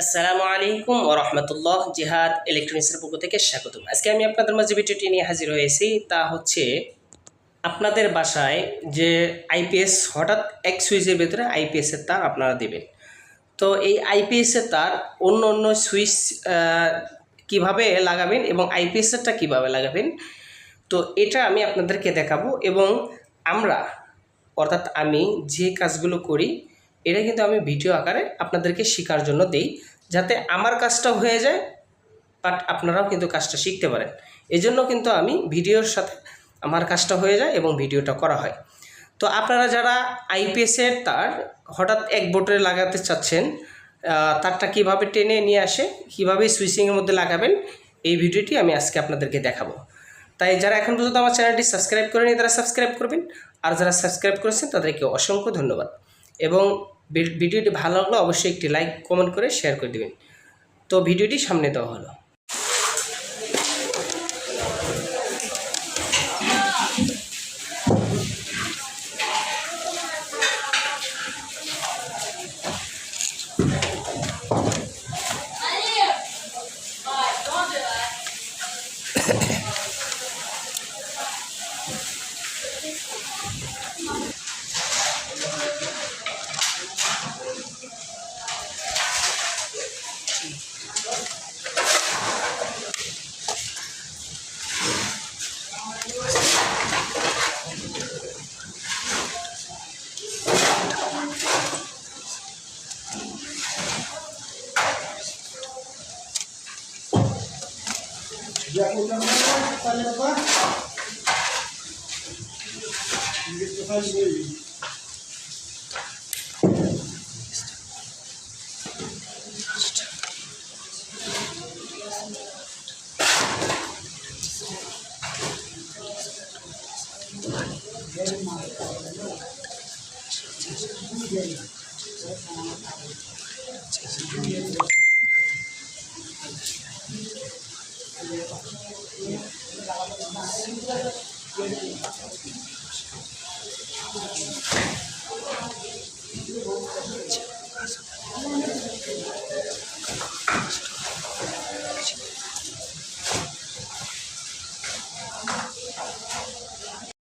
আসসালামু আলাইকুম রহমতুল্লাহ জিহাদ ইলেকট্রনিক্সের পক্ষ থেকে স্বাগতম। আজকে আমি আপনাদের মাঝে ভিডিওটি নিয়ে হাজির হয়েছি, তা হচ্ছে আপনাদের বাসায় যে আইপিএস হঠাৎ এক সুইচের ভেতরে আইপিএসের তার আপনারা দেবেন। তো এই আইপিএসের তার অন্য অন্য সুইচ কীভাবে লাগাবেন এবং আইপিএসেরটা কীভাবে লাগাবেন, তো এটা আমি আপনাদেরকে দেখাবো এবং আমরা, অর্থাৎ আমি যে কাজগুলো করি এটা কিন্তু আমি ভিডিও আকারে আপনাদেরকে শেখার জন্য দেই, যাতে আমার কাজটা হয়ে যায় বাট আপনারাও কিন্তু কাজটা শিখতে পারেন। এজন্য কিন্তু আমি ভিডিওর সাথে আমার কাজটা হয়ে যায় এবং ভিডিওটা করা হয়। তো আপনারা যারা আইপিএসের তার হঠাৎ এক বোর্ডে লাগাতে চাচ্ছেন তারটা কীভাবে টেনে নিয়ে আসে, কীভাবে সুইচিংয়ের মধ্যে লাগাবেন, এই ভিডিওটি আমি আজকে আপনাদেরকে দেখাবো। তাই যারা এখন পর্যন্ত আমার চ্যানেলটি সাবস্ক্রাইব করেনি তারা সাবস্ক্রাইব করবেন, আর যারা সাবস্ক্রাইব করেছেন, তাদেরকে অসংখ্য ধন্যবাদ। এবং ভিডিওটি ভালো লাগলে অবশ্যই একটি লাইক কমেন্ট করে শেয়ার করে দেবেন। তো ভিডিওটি সামনে দেওয়া হলো। Yakutang mana Tanya pa. Hindi Thank you. Thank you.